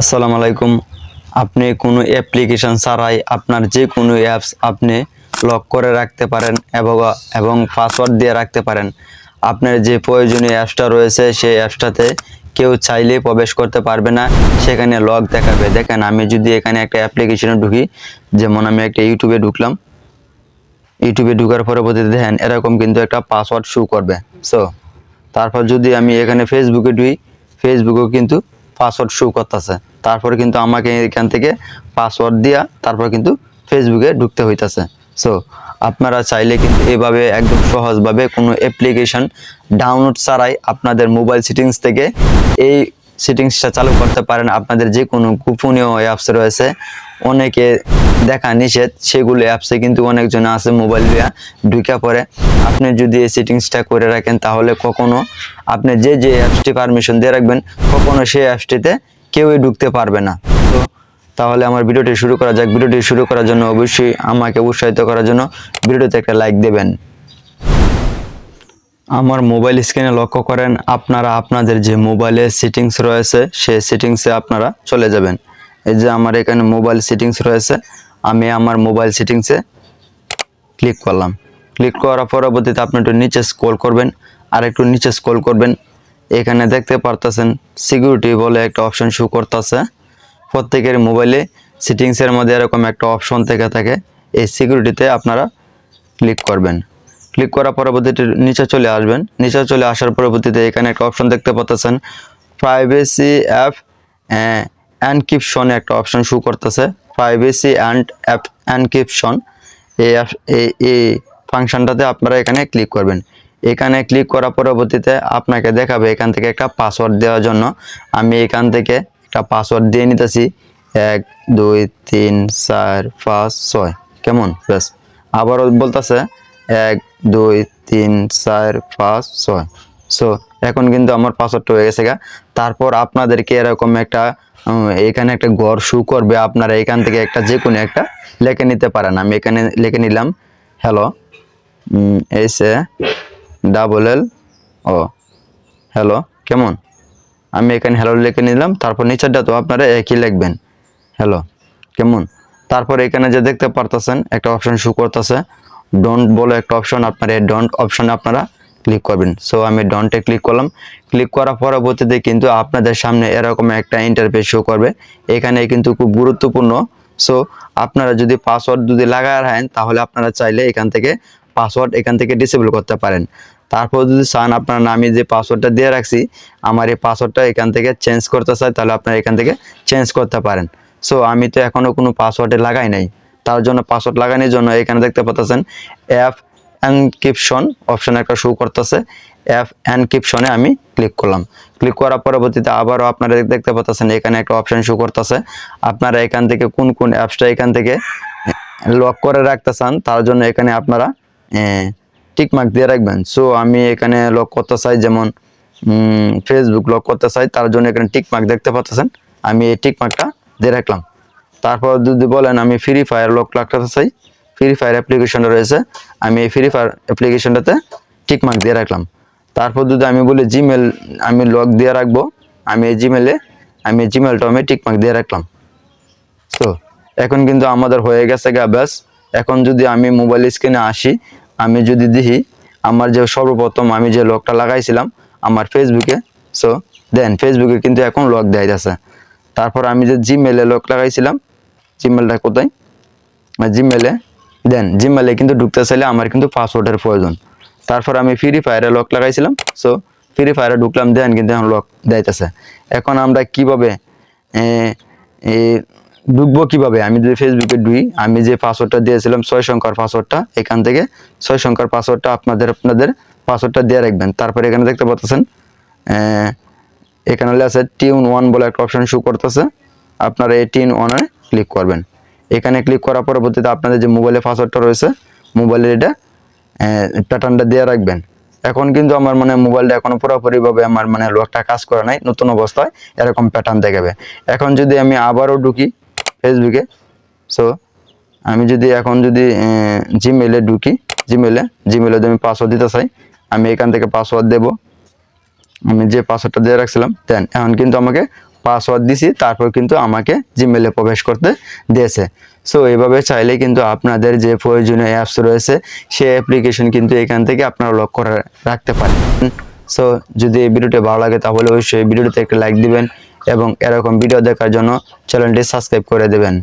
আসসালামু আলাইকুম। আপনি কোনো অ্যাপ্লিকেশন ছাড়াই আপনার যে কোনো অ্যাপস আপনি লক করে রাখতে পারেন এবং এবং পাসওয়ার্ড দিয়ে রাখতে পারেন। আপনার যে প্রয়োজনীয় অ্যাপসটা রয়েছে সেই অ্যাপসটাতে কেউ চাইলে প্রবেশ করতে পারবে না, সেখানে লক দেখাবে। দেখেন, আমি যদি এখানে একটা অ্যাপ্লিকেশনে ঢুকি, যেমন আমি একটা ইউটিউবে ঢুকলাম, ইউটিউবে ঢুকার পরবর্তীতে দেখেন, এরকম কিন্তু একটা পাসওয়ার্ড শো করবে। সো তারপর যদি আমি এখানে ফেসবুকে ঢুই ফেসবুকেও কিন্তু পাসওয়ার্ড শো করতেছে। তারপরে কিন্তু আমাকে এখান থেকে পাসওয়ার্ড দিয়া তারপর কিন্তু ফেসবুকে ঢুকতে হইতেছে। সো আপনারা চাইলে কিন্তু এভাবে একদম সহজভাবে কোনো অ্যাপ্লিকেশান ডাউনলোড ছাড়াই আপনাদের মোবাইল সেটিংস থেকে এই সেটিংসটা চালু করতে পারেন। আপনাদের যে কোনো গোপনীয় অ্যাপস রয়েছে। অনেকে দেখা নিষেধ, সেগুলো অ্যাপসে কিন্তু অনেকজন আছে মোবাইল দিয়া ঢুকা পরে আপনি যদি এই সেটিংসটা করে রাখেন, তাহলে কখনো আপনি যে যে অ্যাপসটি পারমিশন দিয়ে রাখবেন, কখনো সেই অ্যাপসটিতে কেউই ঢুকতে পারবে না। তো তাহলে আমার ভিডিওটি শুরু করা যাক। ভিডিওটি শুরু করার জন্য অবশ্যই আমাকে উৎসাহিত করার জন্য ভিডিওতে একটা লাইক দেবেন। আমার মোবাইল স্ক্রিনে লক্ষ্য করেন, আপনারা আপনাদের যে মোবাইলে সেটিংস রয়েছে, সেই সেটিংসে আপনারা চলে যাবেন। এই যে আমার এখানে মোবাইল সেটিংস রয়েছে, আমি আমার মোবাইল সেটিংসে ক্লিক করলাম। ক্লিক করার পরবর্তীতে আপনি একটু নিচে স্ক্রল করবেন, আর একটু নিচে স্ক্রল করবেন। এখানে দেখতে পারতেছেন সিকিউরিটি বলে একটা অপশন শো করতেছে। প্রত্যেকের মোবাইলে সেটিংসের মধ্যে এরকম একটা অপশন থেকে থাকে, এই সিকিউরিটিতে আপনারা ক্লিক করবেন। ক্লিক করার পরবর্তীতে নিচে চলে আসবেন। নিচে চলে আসার পরবর্তীতে এখানে একটা অপশন দেখতে পাচ্ছেন। প্রাইভেসি অ্যাপ অ্যানক্রিপশন একটা অপশন শো করতেছে। প্রাইভেসি অ্যান্ড অ্যাপ অ্যানক্রিপশন এই এই ফাংশনটাতে আপনারা এখানে ক্লিক করবেন। এখানে ক্লিক করার পরবর্তীতে আপনাকে দেখাবে এখান থেকে একটা পাসওয়ার্ড দেওয়ার জন্য। আমি এখান থেকে একটা পাসওয়ার্ড দিয়ে নিতেছি। এক, দুই, তিন, চার, পাঁচ, ছয়। কেমন? ব্যাস। আবারও বলতেছে এক, দুই, তিন, চার, পাঁচ, ছয়। সো এখন কিন্তু আমার পাসওয়ার্ডটা হয়ে গেছে গা। তারপর আপনাদেরকে এরকম একটা এখানে একটা ঘর শু করবে। আপনারা এখান থেকে একটা যে কোনো একটা লিখে নিতে পারেন। আমি এখানে লিখে নিলাম hello S A double L O hello কেমন? আমি এখানে হ্যালো লিখে নিলাম। তারপর নিচেরটা তো আপনারা একই লিখবেন হ্যালো কেমন? তারপর এখানে যে দেখতে পারতেছেন, একটা অপশন শো করতেছে। ডোন্ট বলে একটা অপশন আপনার এই ডোন্ট অপশনে আপনারা ক্লিক করবেন। সো আমি ডন্টে ক্লিক করলাম। ক্লিক করার পরবর্তীতে কিন্তু আপনাদের সামনে এরকম একটা ইন্টারফেস শো করবে। এখানে কিন্তু খুব গুরুত্বপূর্ণ। সো আপনারা যদি পাসওয়ার্ড যদি লাগায় রাখেন, তাহলে আপনারা চাইলে এখান থেকে পাসওয়ার্ড এখান থেকে ডিসেবল করতে পারেন। তারপর যদি চান আপনার আমি যে পাসওয়ার্ডটা দিয়ে রাখছি, আমার এই পাসওয়ার্ডটা এখান থেকে চেঞ্জ করতে চাই তাহলে আপনারা এখান থেকে চেঞ্জ করতে পারেন। সো আমি তো এখনও কোনো পাসওয়ার্ডে লাগাই নাই। তার জন্য পাসওয়ার্ড লাগানোর জন্য এখানে দেখতে পাচ্ছেন অ্যাপ এনক্রিপশন অপশন একটা শো করতেছে। অ্যাপ এনক্রিপশনে আমি ক্লিক করলাম। ক্লিক করার পরবর্তীতে আবারও আপনারা দেখতে পাচ্ছেন এখানে একটা অপশন শো করতেছে। আপনারা এখান থেকে কোন কোন অ্যাপসটা এখান থেকে লক করে রাখতে চান, তার জন্য এখানে আপনারা টিক মার্ক দিয়ে রাখবেন। সো আমি এখানে লক করতে চাই, যেমন ফেসবুক লক করতে চাই, তার জন্য এখানে টিক মার্ক দেখতে পাচ্ছেন। আমি এই টিক মার্কটা দিয়ে রাখলাম। তারপর যদি বলেন আমি ফ্রি ফায়ার লক লাগাতে চাই ফ্রি ফায়ার অ্যাপ্লিকেশনটা রয়েছে, আমি এই ফ্রি ফায়ার অ্যাপ্লিকেশনটাতে টিক মার্ক দিয়ে রাখলাম। তারপর যদি আমি বলি জিমেল আমি লক দিয়ে রাখব, আমি এই জিমেলে আমি জিমেলটা আমি টিক মার্ক দিয়ে রাখলাম। তো এখন কিন্তু আমাদের হয়ে গেছে গা, ব্যাস। এখন যদি আমি মোবাইল স্ক্রিনে আসি, আমি যদি দেখি আমার যে সর্বপ্রথম আমি যে লকটা লাগাইছিলাম, আমার ফেসবুকে সো দেন ফেসবুকে কিন্তু এখন লক দেয় যাচ্ছে তারপর আমি যে জিমেলে লক লাগাইছিলাম জিমেলটা কোথায়? জিমেলে দেন জিমেলে কিন্তু ঢুকতে চাইলে আমার কিন্তু পাসওয়ার্ডের প্রয়োজন। তারপর আমি ফ্রি ফায়ারে লক লাগাইছিলাম। সো ফ্রি ফায়ারে ঢুকলাম দেন কিন্তু এখন লক দেয়তেছে এখন আমরা কীভাবে ঢুকবো কীভাবে? আমি যদি ফেসবুকে ঢুই আমি যে পাসওয়ার্ডটা দিয়েছিলাম, ছয় সংখ্যার পাসওয়ার্ডটা এখান থেকে ছয় সংখ্যার পাসওয়ার্ডটা আপনাদের আপনাদের পাসওয়ার্ডটা দিয়ে রাখবেন। তারপরে এখানে দেখতে পাচ্ছেন এখানে আছে টিউন ওয়ান বলে একটা অপশন শো করতেছে। আপনারা এই টিউন ওয়ানে ক্লিক করবেন। এখানে ক্লিক করার পরবর্তীতে আপনাদের যে মোবাইলে পাসওয়ার্ডটা রয়েছে মোবাইলের এটা প্যাটার্নটা দিয়ে রাখবেন। এখন কিন্তু আমার মানে মোবাইলটা এখনও পুরোপুরিভাবে আমার মানে লকটা কাজ করে নাই, নতুন অবস্থায় এরকম প্যাটার্ন দেখাবে। এখন যদি আমি আবারও ঢুকি ফেসবুকে সো আমি যদি এখন যদি জিমেলে ঢুকি জিমেলে জিমেলে যদি আমি পাসওয়ার্ড দিতে চাই, আমি এখান থেকে পাসওয়ার্ড দেব। আমি যে পাসওয়ার্ডটা দিয়ে রাখছিলাম দেন এখন কিন্তু আমাকে পাসওয়ার্ড দিছি, তারপর কিন্তু আমাকে জিমেলে প্রবেশ করতে দিয়েছে। সো এইভাবে চাইলে কিন্তু আপনাদের যে প্রয়োজনীয় অ্যাপস রয়েছে, সেই অ্যাপ্লিকেশন কিন্তু এখান থেকে আপনারা লক করে রাখতে পারেন। সো যদি এই ভিডিওটি ভালো লাগে, তাহলে অবশ্যই ভিডিওটিতে একটা লাইক দিবেন এবং এরকম ভিডিও দেখার জন্য চ্যানেলটি সাবস্ক্রাইব করে দেবেন।